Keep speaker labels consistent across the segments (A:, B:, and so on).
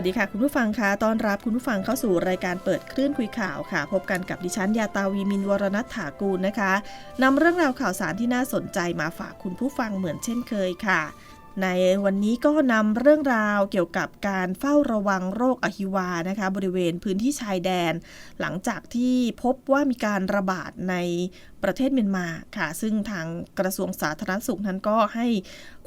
A: วัสดีค่ะ คุณผู้ฟังคะต้อนรับคุณผู้ฟังเข้าสู่รายการเปิดคลื่นคุยข่าวค่ะ พบกันกับดิฉันยาตาวีมินวรณัฐถากูลนะคะนำเรื่องราวข่าวสารที่น่าสนใจมาฝากคุณผู้ฟังเหมือนเช่นเคยค่ะ ในวันนี้ก็นำเรื่องราวเกี่ยวกับการเฝ้าระวังโรคอหิวานะคะ บริเวณพื้นที่ชายแดน หลังจากที่พบว่ามีการระบาดในประเทศเมียนมาค่ะ ซึ่งทางกระทรวงสาธารณสุขนั้นก็ให้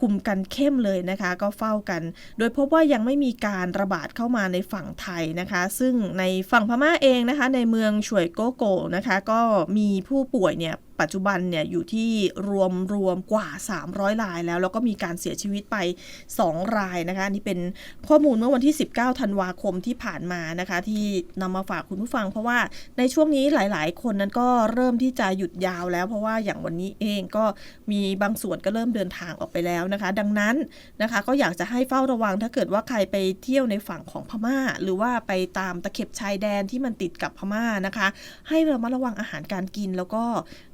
A: คุมกันเข้มเลยนะคะ ก็เฝ้ากัน โดยพบว่ายังไม่มีการระบาดเข้ามาในฝั่งไทยนะคะ ซึ่งในฝั่งพม่าเองนะคะ ในเมืองช่วยโกโกนะคะ ก็มีผู้ป่วยเนี่ย ปัจจุบันเนี่ยอยู่ที่รวมรวมกว่า 300 รายแล้ว แล้วก็มีการเสียชีวิตไป 2 รายนะคะนี่เป็นข้อมูลเมื่อวันที่ 19 ธันวาคมที่ผ่านมานะคะ ที่นำมาฝากคุณผู้ฟัง เพราะว่าในช่วงนี้หลาย ๆ คนนั้นก็เริ่มที่จะหยุดยาวแล้ว เพราะว่าอย่างวันนี้เองก็มีบางส่วนก็เริ่มเดินทางออกไปแล้วนะคะ ดังนั้นนะคะก็อยากจะให้เฝ้าระวังถ้าเกิดว่าใครไปเที่ยวในฝั่งของพม่า หรือว่าไปตามตะเข็บชายแดนที่มันติดกับพม่านะคะ ให้เรามาระวังอาหารการกินแล้วก็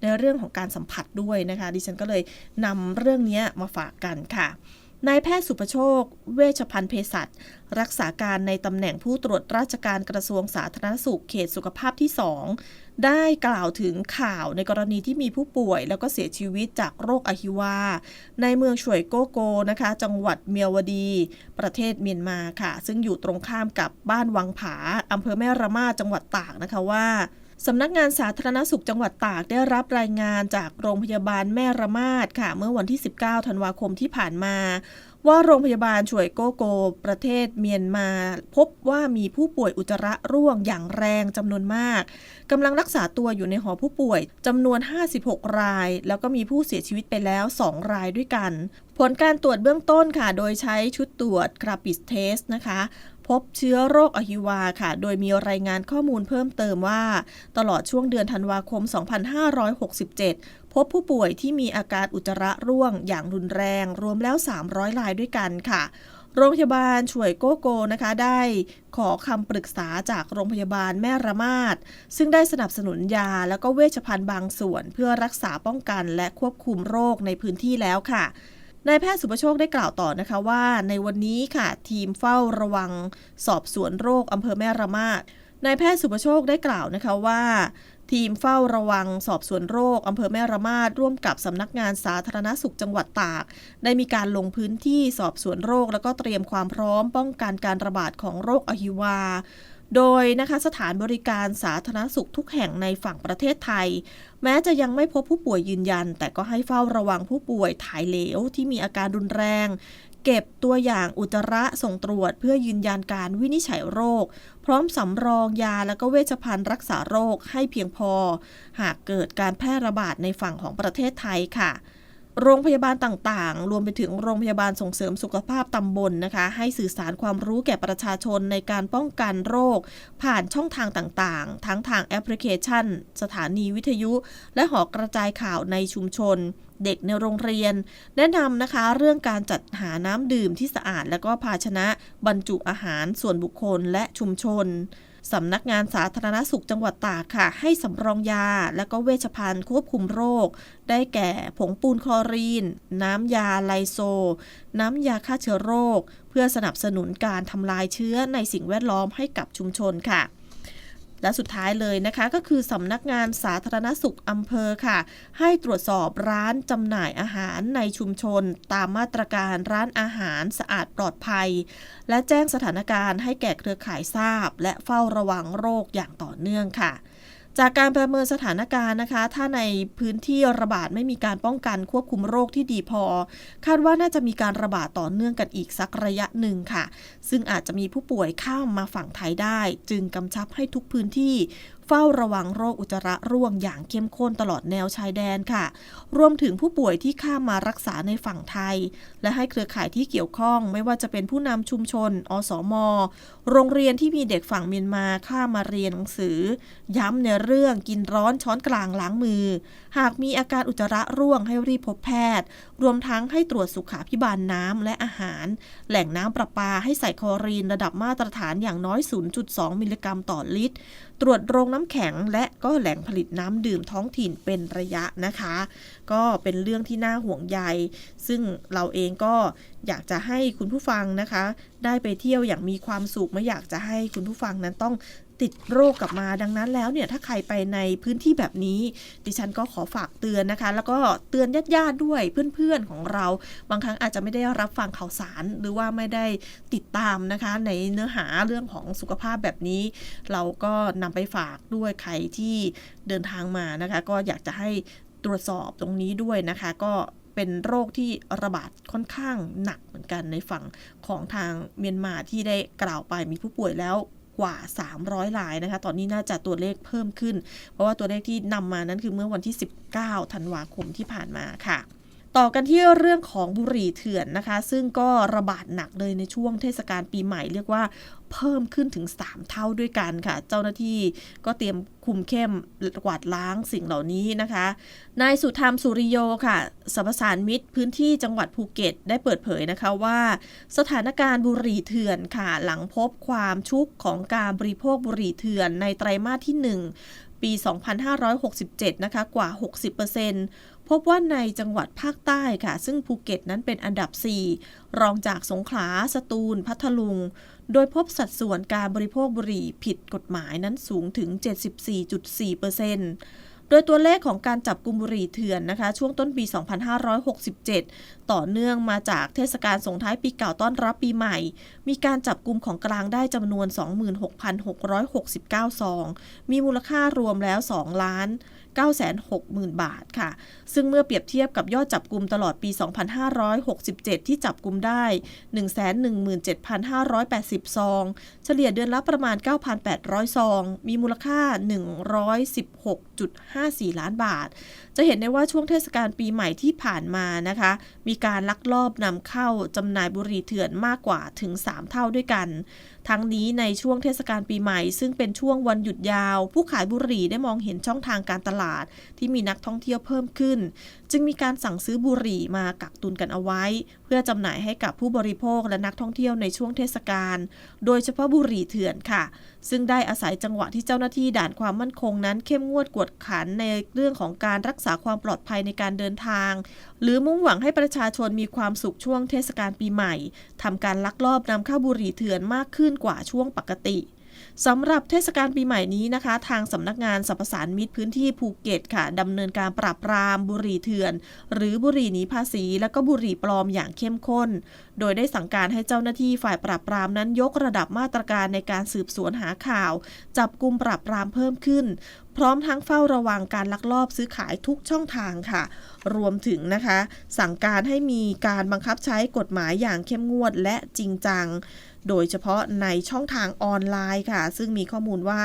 A: ในเรื่องของการสัมผัสด้วยนะคะ ดิฉันก็เลยนำเรื่องนี้มาฝากกันค่ะนายแพทย์สุประโชค เวชพันธ์เภสัชรักษาการในตำแหน่งผู้ตรวจราชการกระทรวงสาธารณสุขเขตสุขภาพที่ 2 ได้กล่าวถึงข่าวในกรณีที่มีผู้ป่วย แล้วก็เสียชีวิตจากโรคอหิวา ในเมืองช่วยโกโกนะคะ จังหวัดเมียวดี ประเทศเมียนมาค่ะ ซึ่งอยู่ตรงข้ามกับบ้านวังผาอำเภอแม่ระมาจังหวัดตากนะคะว่า สำนักงานสาธารณสุขจังหวัดตากได้รับรายงานจากโรงพยาบาลแม่ระมาดค่ะ เมื่อวันที่ 19 ธันวาคมที่ผ่านมา ว่าโรงพยาบาลช่วยโกโก ประเทศเมียนมา พบว่ามีผู้ป่วยอุจจาระร่วงอย่างแรงจำนวนมากกำลังรักษาตัวอยู่ในหอผู้ป่วยจำนวน 56 ราย แล้วก็มีผู้เสียชีวิตไปแล้ว 2 รายด้วยกัน ผลการตรวจเบื้องต้นค่ะ โดยใช้ชุดตรวจกราปิสเทสนะคะ พบเชื้อโรคอหิวาค่ะ โดยมีรายงานข้อมูลเพิ่มเติมว่า ตลอดช่วงเดือนธันวาคม 2567พบผู้ป่วยที่มีอาการอุจจาระร่วงอย่างรุนแรง รวมแล้ว 300รายด้วยกันค่ะ โรงพยาบาลช่วยโกโกนะคะ ได้ขอคำปรึกษาจากโรงพยาบาลแม่ระมาดซึ่งได้สนับสนุนยาแล้วก็เวชภัณฑ์บางส่วน เพื่อรักษาป้องกันและควบคุมโรคในพื้นที่แล้วค่ะ นายแพทย์สุประโชคได้กล่าวต่อนะคะว่า ในวันนี้ค่ะทีมเฝ้าระวังสอบสวนโรคอำเภอแม่ระมาดนายแพทย์สุประโชคได้กล่าวนะคะว่า ทีมเฝ้าระวังสอบสวนโรคอำเภอแม่ระมาดร่วมกับสำนักงานสาธารณสุขจังหวัดตาก ได้มีการลงพื้นที่สอบสวนโรค แล้วก็เตรียมความพร้อมป้องกันการระบาดของโรคอหิวา โดยนะคะสถานบริการสาธารณสุขทุกแห่งในฝั่งประเทศไทย แม้จะยังไม่พบผู้ป่วยยืนยัน แต่ก็ให้เฝ้าระวังผู้ป่วยถ่ายเหลวที่มีอาการรุนแรง เก็บตัวอย่างอุจจาระส่งตรวจเพื่อยืนยันการวินิจฉัยโรค พร้อมสำรองยาและก็เวชภัณฑ์รักษาโรคให้เพียงพอ หากเกิดการแพร่ระบาดในฝั่งของประเทศไทยค่ะ โรงพยาบาลต่างๆ รวมไปถึงโรงพยาบาลส่งเสริมสุขภาพตำบลนนะคะ ให้สื่อสารความรู้แก่ประชาชนในการป้องกันโรค ผ่านช่องทางต่างๆ ทั้งทางแอปพลิเคชัน สถานีวิทยุ และหอกระจายข่าวในชุมชน เด็กในโรงเรียน แนะนำนะคะเรื่องการจัดหาน้ำดื่มที่สะอาด และก็ภาชนะบรรจุอาหารส่วนบุคคลและชุมชน สำนักงานสาธารณสุขจังหวัดตากค่ะ ให้สำรองยา และก็เวชภัณฑ์ควบคุมโรค ได้แก่ผงปูนคลอรีน น้ำยาไลโซ น้ำยาฆ่าเชื้อโรค เพื่อสนับสนุนการทำลายเชื้อในสิ่งแวดล้อมให้กับชุมชนค่ะ และสุดท้ายเลยนะคะก็คือสำนักงานสาธารณสุขอำเภอค่ะ ให้ตรวจสอบร้านจำหน่ายอาหารในชุมชน ตามมาตรการร้านอาหารสะอาดปลอดภัย และแจ้งสถานการณ์ให้แก่เครือข่ายทราบ และเฝ้าระวังโรคอย่างต่อเนื่องค่ะ จากการประเมินสถานการณ์นะคะ ถ้าในพื้นที่ระบาดไม่มีการป้องกันควบคุมโรคที่ดีพอ คาดว่าน่าจะมีการระบาดต่อเนื่องกันอีกสักระยะหนึ่งค่ะ ซึ่งอาจจะมีผู้ป่วยข้ามมาฝั่งไทยได้ จึงกำชับให้ทุกพื้นที่ เฝ้าระวังโรคอุจจาระร่วงอย่างเข้มข้นตลอดแนวชายแดนค่ะ รวมถึงผู้ป่วยที่ข้ามมารักษาในฝั่งไทย และให้เครือข่ายที่เกี่ยวข้องไม่ว่าจะเป็นผู้นำชุมชน อสมโรงเรียนที่มีเด็กฝั่งเมียนมาข้ามมาเรียนหนังสือ ย้ำในเรื่องกินร้อนช้อนกลางล้างมือ หากมีอาการอุจจาระร่วงให้รีบพบแพทย์ รวมทั้งให้ตรวจสุขาพิบาลน้ำและอาหาร แหล่งน้ำประปาให้ใส่คลอรีนระดับมาตรฐานอย่างน้อย 0.2 มิลลิกรัมต่อลิตรตรวจโรงน้ำแข็ง และก็แหล่งผลิตน้ำดื่มท้องถิ่นเป็นระยะนะคะ ก็เป็นเรื่องที่น่าห่วงใย ซึ่งเราเองก็อยากจะให้คุณผู้ฟังนะคะ ได้ไปเที่ยวอย่างมีความสุขไม่อยากจะให้คุณผู้ฟังนั้นต้อง ติดโรคกลับมา ดังนั้นแล้วเนี่ยถ้าใครไปในพื้นที่แบบนี้ ดิฉันก็ขอฝากเตือนนะคะ แล้วก็เตือนญาติๆด้วยเพื่อนๆของเรา บางครั้งอาจจะไม่ได้รับฟังข่าวสาร หรือว่าไม่ได้ติดตามนะคะ ในเนื้อหาเรื่องของสุขภาพแบบนี้ เราก็นำไปฝากด้วยใครที่เดินทางมานะคะ ก็อยากจะให้ตรวจสอบตรงนี้ด้วยนะคะ ก็เป็นโรคที่ระบาดค่อนข้างหนักเหมือนกันในฝั่งของทางเมียนมาที่ได้กล่าวไปมีผู้ป่วยแล้ว กว่า 300รายนะคะ ตอนนี้น่าจะตัวเลขเพิ่มขึ้น เพราะว่าตัวเลขที่นำมานั้นคือเมื่อวันที่ 19 ธันวาคมที่ผ่านมาค่ะ ต่อกันที่เรื่องของบุหรี่เถื่อนนะคะ ซึ่งก็ระบาดหนักเลยในช่วงเทศกาลปีใหม่เรียกว่าเพิ่มขึ้นถึง 3 เท่าด้วยกันค่ะ เจ้าหน้าที่ก็เตรียมคุมเข้มกวาดล้างสิ่งเหล่านี้นะคะ นายสุธรรมสุริโยค่ะสรรพสานมิตรพื้นที่จังหวัดภูเก็ตได้เปิดเผยนะคะว่า สถานการณ์บุหรี่เถื่อนค่ะ หลังพบความชุกของการบริโภคบุหรี่เถื่อนในไตรมาสที่ 1 ปี 2567 นะคะกว่า 60% พบว่าในจังหวัดภาคใต้ค่ะ ซึ่งภูเก็ตนั้นเป็นอันดับ 4 รองจากสงขลา สตูล พัทลุง โดยพบสัดส่วนการบริโภคบุหรี่ผิดกฎหมายนั้นสูงถึง 74.4%โดยตัวเลขของการจับกลุ่มบุหรี่เถื่อนนะคะ ช่วงต้นปี 2567 ต่อเนื่องมาจากเทศกาลส่งท้ายปีเก่าต้อนรับปีใหม่ มีการจับกลุ่มของกลางได้จำนวน 26,669 ซอง มีมูลค่ารวมแล้ว 2 ล้าน 960,000 บาทค่ะ ซึ่งเมื่อเปรียบเทียบกับยอดจับกลุ่มตลอดปี 2567 ที่จับกลุ่มได้ 117,580 ซอง เฉลี่ยเดือนละประมาณ 9,800 ซอง มีมูลค่า 116.54 ล้านบาท จะเห็นได้ว่าช่วงเทศกาลปีใหม่ที่ผ่านมานะคะ มีการลักลอบนำเข้าจำหน่ายบุหรี่เถื่อนมากกว่าถึง 3 เท่าด้วยกัน ทั้งนี้ในช่วงเทศกาลปีใหม่ ซึ่งเป็นช่วงวันหยุดยาว ผู้ขายบุหรี่ได้มองเห็นช่องทางการตลาาด ที่มีนักท่องเที่ยวเพิ่มขึ้น จึงมีการสั่งซื้อบุหรี่มากักตุนกันเอาไว้ เพื่อจำหน่ายให้กับผู้บริโภคและนักท่องเที่ยวในช่วงเทศกาลโดยเฉพาะบุหรี่เถื่อนค่ะ ซึ่งได้อาศัยจังหวะที่เจ้าหน้าที่ด่านความมั่นคงนั้น เข้มงวดกวดขันในเรื่องของการรักษาความปลอดภัยในการเดินทาง หรือมุ่งหวังให้ประชาชนมีความสุขช่วงเทศกาลปีใหม่ทำการลักลอบนำเข้าบุหรี่เถื่อนมากขึ้นกว่าช่วงปกติ สำหรับเทศกาลปีใหม่นี้นะคะ ทางสำนักงานสรรพสานมิตรพื้นที่ภูเก็ตค่ะดำเนินการปราบปรามบุหรี่เถื่อน หรือบุหรี่หนีภาษี และก็บุหรี่ปลอมอย่างเข้มข้น โดยได้สั่งการให้เจ้าหน้าที่ฝ่ายปราบปรามนั้นยกระดับมาตรการในการสืบสวนหาข่าว จับกลุ่มปราบปรามเพิ่มขึ้น พร้อมทั้งเฝ้าระวังการลักลอบซื้อขายทุกช่องทางค่ะ รวมถึงนะคะ สั่งการให้มีการบังคับใช้กฎหมายอย่างเข้มงวดและจริงจัง โดยเฉพาะในช่องทางออนไลน์ค่ะ ซึ่งมีข้อมูลว่า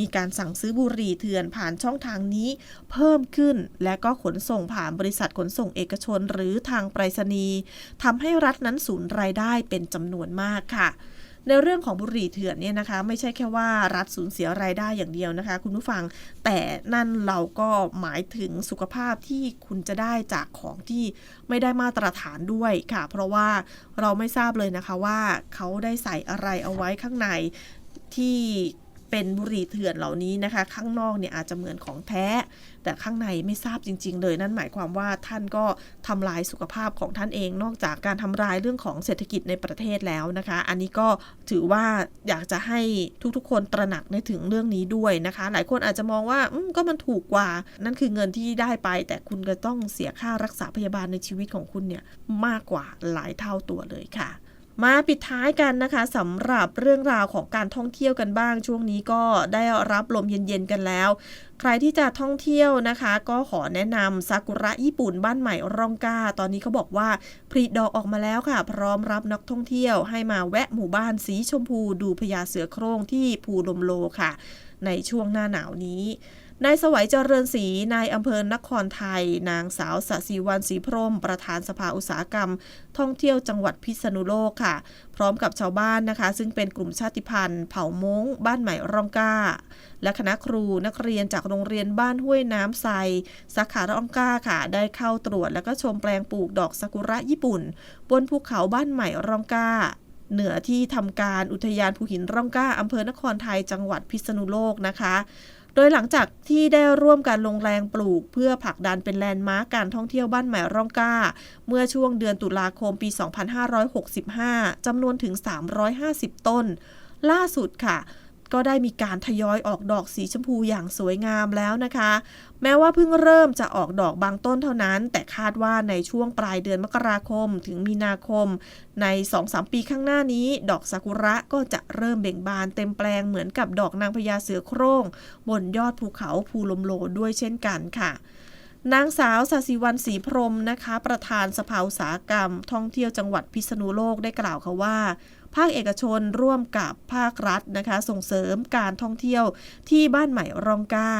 A: มีการสั่งซื้อบุหรี่เถื่อนผ่านช่องทางนี้เพิ่มขึ้น และก็ขนส่งผ่านบริษัทขนส่งเอกชน หรือทางไปรษณีย์ทำให้รัฐนั้นสูญรายได้เป็นจำนวนมากค่ะ ในเรื่องของบุหรี่เถื่อนเนี่ยนะคะ ไม่ใช่แค่ว่ารัฐสูญเสียรายได้อย่างเดียวนะคะ คุณผู้ฟังแต่นั่นเราก็หมายถึงสุขภาพที่คุณจะได้จากของที่ไม่ได้มาตรฐานด้วยค่ะ เพราะว่าเราไม่ทราบเลยนะคะว่าเขาได้ใส่อะไรเอาไว้ข้างในที่ เป็นบุหรี่เถื่อนเหล่านี้นะคะ ข้างนอกเนี่ยอาจจะเหมือนของแท้ แต่ข้างในไม่ทราบจริง ๆ เลยนั่นหมายความว่าท่านก็ทำลายสุขภาพของท่านเอง นอกจากการทำลายเรื่องของเศรษฐกิจในประเทศแล้วนะคะ อันนี้ก็ถือว่าอยากจะให้ทุกๆ คนตระหนักในถึงเรื่องนี้ด้วยนะคะ หลายคนอาจจะมองว่าก็มันถูกกว่า นั่นคือเงินที่ได้ไป แต่คุณก็ต้องเสียค่ารักษาพยาบาลในชีวิตของคุณเนี่ยมากกว่าหลายเท่าตัวเลยค่ะ มาปิดท้ายกันนะคะสำหรับเรื่องราวของการท่องเที่ยวกันบ้าง ช่วงนี้ก็ได้รับลมเย็นๆกันแล้ว ใครที่จะท่องเที่ยวนะคะ ก็ขอแนะนำซากุระญี่ปุ่นบ้านใหม่ร่องกาตอนนี้เขาบอกว่าผลิดอกออกมาแล้วค่ะ พร้อมรับนักท่องเที่ยวให้มาแวะหมู่บ้านสีชมพูดูพญาเสือโคร่งที่ภูลมโลค่ะ ในช่วงหน้าหนาวนี้ นายสวัยเจริญศรีนายอำเภอนครไทย นางสาวสศิวันศรีพรม ประธานสภาอุตสาหกรรม ท่องเที่ยวจังหวัดพิษณุโลกค่ะ พร้อมกับชาวบ้านนะคะ ซึ่งเป็นกลุ่มชาติพันธุ์ เผ่ามงบ้านใหม่ร่องก้า และคณะครูนักเรียนจากโรงเรียนบ้านห้วยน้ำไซสาขาร่องก้าค่ะ ได้เข้าตรวจแล้วก็ชมแปลงปลูกดอกซากุระญี่ปุ่น บนภูเขาบ้านใหม่ร่องก้าเหนือที่ทำการอุทยานภูหินร่องก้าอำเภอนครไทยจังหวัดพิษณุโลกนะคะ โดยหลังจากที่ได้ร่วมกันลงแรงปลูก เพื่อผลักดันเป็นแลนด์มาร์กการท่องเที่ยวบ้านใหม่ร่องกล้า เมื่อช่วงเดือนตุลาคมปี 2565 จำนวนถึง 350 ต้น ล่าสุดค่ะ ก็ได้มีการทยอยออกดอกสีชมพูอย่างสวยงามแล้วนะคะ แม้ว่าเพิ่งเริ่มจะออกดอกบางต้นเท่านั้น แต่คาดว่าในช่วงปลายเดือนมกราคมถึงมีนาคม ใน 2-3 ปีข้างหน้านี้ ดอกซากุระก็จะเริ่มเบ่งบานเต็มแปลงเหมือนกับดอกนางพญาเสือโคร่งบนยอดภูเขาภูลมโลด้วยเช่นกันค่ะนางสาวสาสิวันศรีพรมนะคะ ประธานสภาอุตสาหกรรม ท่องเที่ยวจังหวัดพิษณุโลกได้กล่าวค่ะว่า ภาคเอกชนร่วมกับภาครัฐนะคะ ส่งเสริมการท่องเที่ยวที่บ้านใหม่รองกา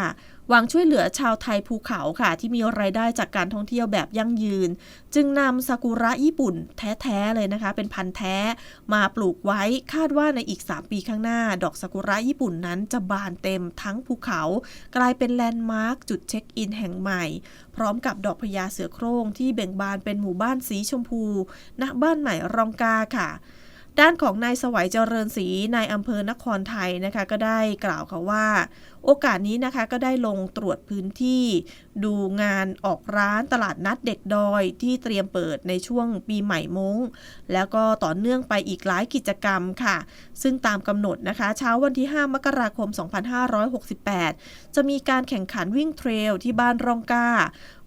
A: หวังช่วยเหลือชาวไทยภูเขาค่ะ ที่มีรายได้จากการท่องเที่ยวแบบยั่งยืน จึงนำซากุระญี่ปุ่นแท้ๆเลยนะคะ เป็นพันธุ์แท้มาปลูกไว้คาดว่าในอีก 3 ปีข้างหน้า ดอกซากุระญี่ปุ่นนั้นจะบานเต็มทั้งภูเขา กลายเป็นแลนด์มาร์คจุดเช็คอินแห่งใหม่ พร้อมกับดอกพญาเสือโคร่งที่เบ่งบานเป็นหมู่บ้านสีชมพูณบ้านใหม่รองกาค่ะ ด้านของนายสวัยเจริญศรีนายอำเภอนครไทยนะคะก็ได้กล่าวค่ะว่า โอกาสนี้นะคะก็ได้ลงตรวจพื้นที่ ดูงานออกร้านตลาดนัดเด็กดอยที่เตรียมเปิดในช่วงปีใหม่มงแล้วก็ต่อเนื่องไปอีกหลายกิจกรรมค่ะ ซึ่งตามกำหนดนะคะ เช้าวันที่ 5 มกราคม 2568 จะมีการแข่งขันวิ่งเทรลที่บ้านร่องก้า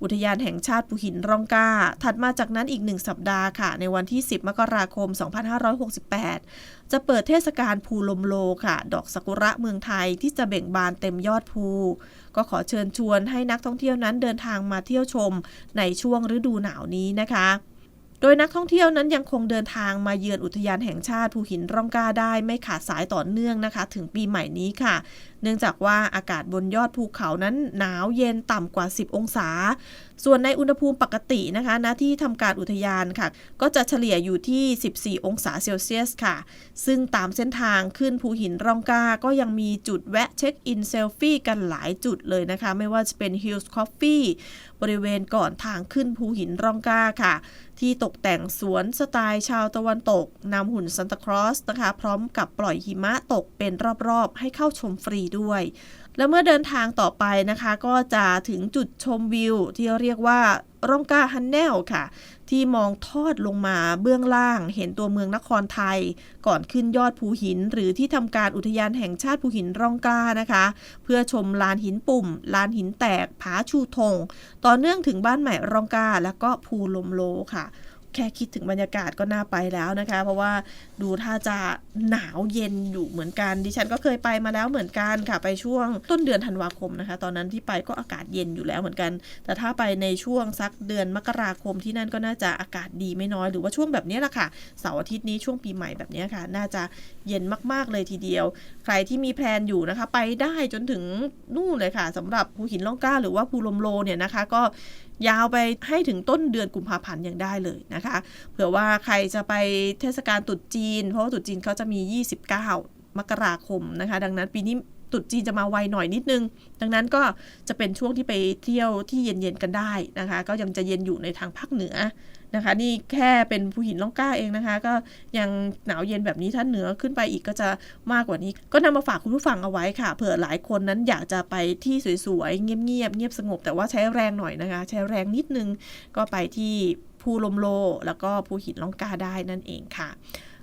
A: อุทยานแห่งชาติภูหินร่องก้า ถัดมาจากนั้นอีกหนึ่งสัปดาห์ค่ะ ในวันที่ 10 มกราคม 2568 จะเปิดเทศกาลภูลมโลค่ะ ดอกซากุระเมืองไทยที่จะเบ่งบานเต็มยอดภู ก็ขอเชิญชวนให้นักท่องเที่ยวนั้นเดินทางมาเที่ยวชมในช่วงฤดูหนาวนี้นะคะ โดยนักท่องเที่ยวนั้นยังคงเดินทางมาเยือนอุทยานแห่งชาติภูหินร่องกล้าได้ไม่ขาดสายต่อเนื่องนะคะ ถึงปีใหม่นี้ค่ะ เนื่องจากว่าอากาศบนยอดภูเขานั้นหนาวเย็นต่ำกว่า 10 องศา ส่วนในอุณหภูมิปกตินะคะณที่ทำการอุทยานค่ะ ก็จะเฉลี่ยอยู่ที่ 14 องศาเซลเซียสค่ะ ซึ่งตามเส้นทางขึ้นภูหินร่องกล้าก็ยังมีจุดแวะเช็คอินเซลฟี่กันหลายจุดเลยนะคะ ไม่ว่าจะเป็น Hills Coffee บริเวณก่อนทางขึ้นภูหินร่องกล้าค่ะ ที่ตกแต่งสวนสไตล์ชาวตะวันตกนำหุ่นซันตาคลอสนะคะ พร้อมกับปล่อยหิมะตกเป็นรอบๆ ให้เข้าชมฟรีด้วย และเมื่อเดินทางต่อไปนะคะ ก็จะถึงจุดชมวิว ที่เรียกว่าร่องกาฮันแนลค่ะ ที่มองทอดลงมาเบื้องล่าง เห็นตัวเมืองนครไทย ก่อนขึ้นยอดภูหิน หรือที่ทำการอุทยานแห่งชาติภูหินร่องกล้านะคะ เพื่อชมลานหินปุ่ม ลานหินแตกผาชูธงต่อเนื่องถึงบ้านใหม่ร่องกาแล้วก็ภูลมโลค่ะ แค่คิดถึงบรรยากาศก็น่าไปแล้วนะคะ เพราะว่าดูถ้าจะหนาวเย็นอยู่เหมือนกัน ดิฉันก็เคยไปมาแล้วเหมือนกันค่ะ ไปช่วงต้นเดือนธันวาคมนะคะ ตอนนั้นที่ไปก็อากาศเย็นอยู่แล้วเหมือนกัน แต่ถ้าไปในช่วงสักเดือนมกราคมที่นั่นก็น่าจะอากาศดีไม่น้อยหรือว่าช่วงแบบนี้แหละค่ะเสาร์อาทิตย์นี้ช่วงปีใหม่แบบนี้ค่ะ น่าจะเย็นมากๆเลยทีเดียว ใครที่มีแพลนอยู่นะคะ ไปได้จนถึงนู่นเลยค่ะสำหรับภูหินล่องกล้า หรือว่าภูลมโลเนี่ยนะคะ ก็ ยาวไปให้ถึงต้นเดือนกุมภาพันธ์ยังได้เลยนะคะ เผื่อว่าใครจะไปเทศกาลตรุษจีน เพราะว่าตรุษจีนเขาจะมี 29 มกราคมนะคะ ดังนั้นปีนี้ตรุษจีนจะมาไวหน่อยนิดนึง ดังนั้นก็จะเป็นช่วงที่ไปเที่ยวที่เย็นๆกันได้นะคะ ก็ยังจะเย็นอยู่ในทางภาคเหนือ นะคะ นี่แค่เป็นภูหินล่องกล้าเองนะคะ ก็ยังหนาวเย็นแบบนี้ถ้าเหนือขึ้นไปอีกก็จะมากกว่านี้ ก็นำมาฝากคุณผู้ฟังเอาไว้ค่ะเผื่อหลายคนนั้นอยากจะไปที่สวยๆเงียบๆเงียบสงบ แต่ว่าใช้แรงหน่อยนะคะ ใช้แรงนิดนึงก็ไปที่ภูลมโล แล้วก็ภูหินล่องกล้าได้นั่นเองค่ะ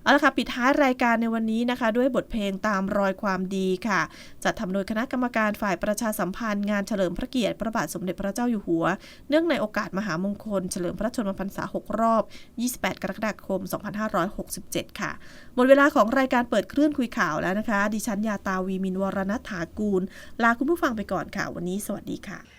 A: เอาละค่ะปิดท้ายรายการในวันนี้นะคะ ด้วยบทเพลงตามรอยความดีค่ะ จัดทำโดยคณะกรรมการฝ่ายประชาสัมพันธ์งานเฉลิมพระเกียรติพระบาทสมเด็จพระเจ้าอยู่หัว เนื่องในโอกาสมหามงคล เฉลิมพระชนมพรรษา 6 รอบ 28 กรกฎาคม 2567 ค่ะ หมดเวลาของรายการเปิดเครื่องคุยข่าวแล้วนะคะ ดิฉันยาตาวีมินวรณัฐากูล ลาคุณผู้ฟังไปก่อนค่ะ วันนี้สวัสดีค่ะ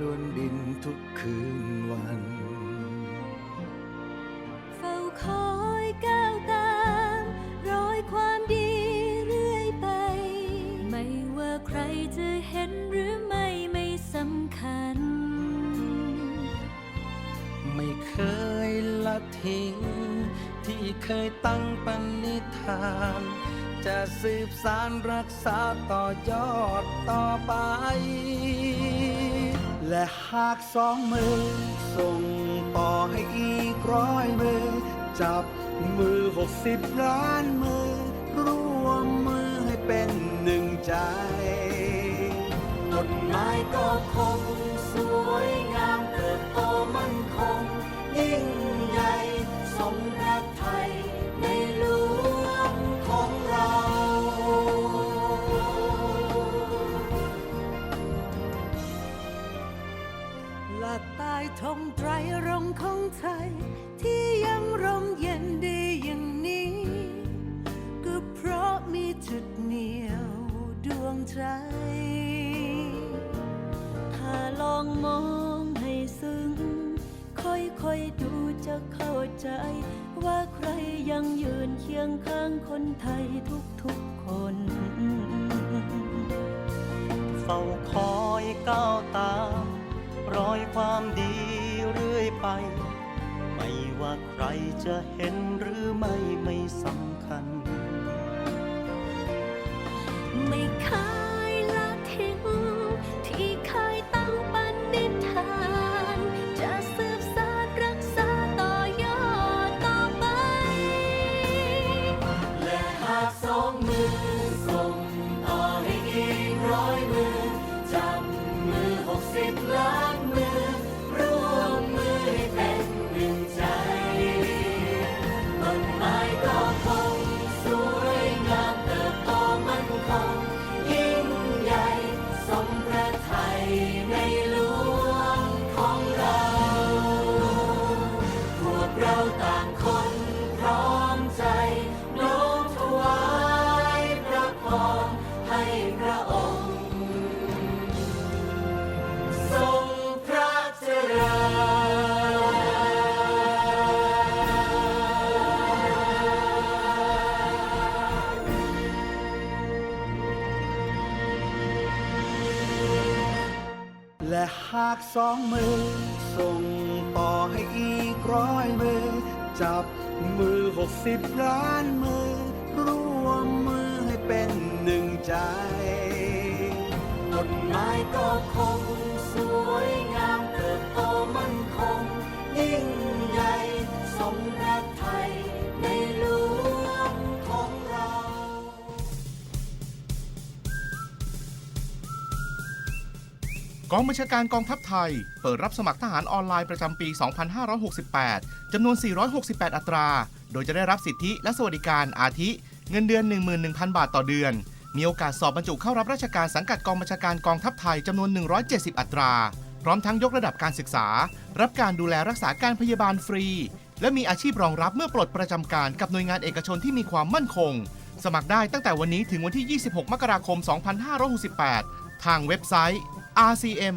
B: รวนดินทุกคืนวัน
C: เฝ้าคอยก้าวตามรอยความดีเรื่อยไป ไม่ว่าใครจะเห็นหรือไม่ไม่สำคัญ
B: ไม่เคยละทิ้ง ที่เคยตั้งปณิธาน จะสืบสารรักษาต่อยอดต่อไป และหากสองมือ ส่งต่อให้อีกร้อยมือ จับมือหกสิบล้านมือ ร่วมมือให้เป็นหนึ่งใจต้นไม้ก็คง สวยงามเติบโตมั่นคงยิ่ง
C: ความดีเรื่
D: อยไป ไม่ว่าใครจะเห็นหรือไม่ไม่สำคัญ
C: ไม่เคย
B: หากสองมือ ส่งต่อให้อีกร้อยมือ จับมือหกสิบล้านมือ ร่วมมือให้เป็นหนึ่งใจต้นไม้ก็คง สวยงามเติบโตมั่นคง ยิ่งใหญ่สมพระไทย
E: กองบัญชาการกองทัพไทย เปิดรับสมัครทหารออนไลน์ประจำปี 2568 จำนวน 468 อัตรา โดยจะได้รับสิทธิและสวัสดิการอาทิ เงินเดือน 11,000 บาทต่อเดือน มีโอกาสสอบบรรจุเข้ารับราชการสังกัดกองบัญชาการกองทัพไทยจำนวน 170 อัตรา พร้อมทั้งยกระดับการศึกษา รับการดูแลรักษาการพยาบาลฟรี และมีอาชีพรองรับเมื่อปลดประจำการกับหน่วยงานเอกชนที่มีความมั่นคง สมัครได้ตั้งแต่วันนี้ถึงวันที่ 26 มกราคม 2568 ทางเว็บไซต์ rcm.rta.mi.th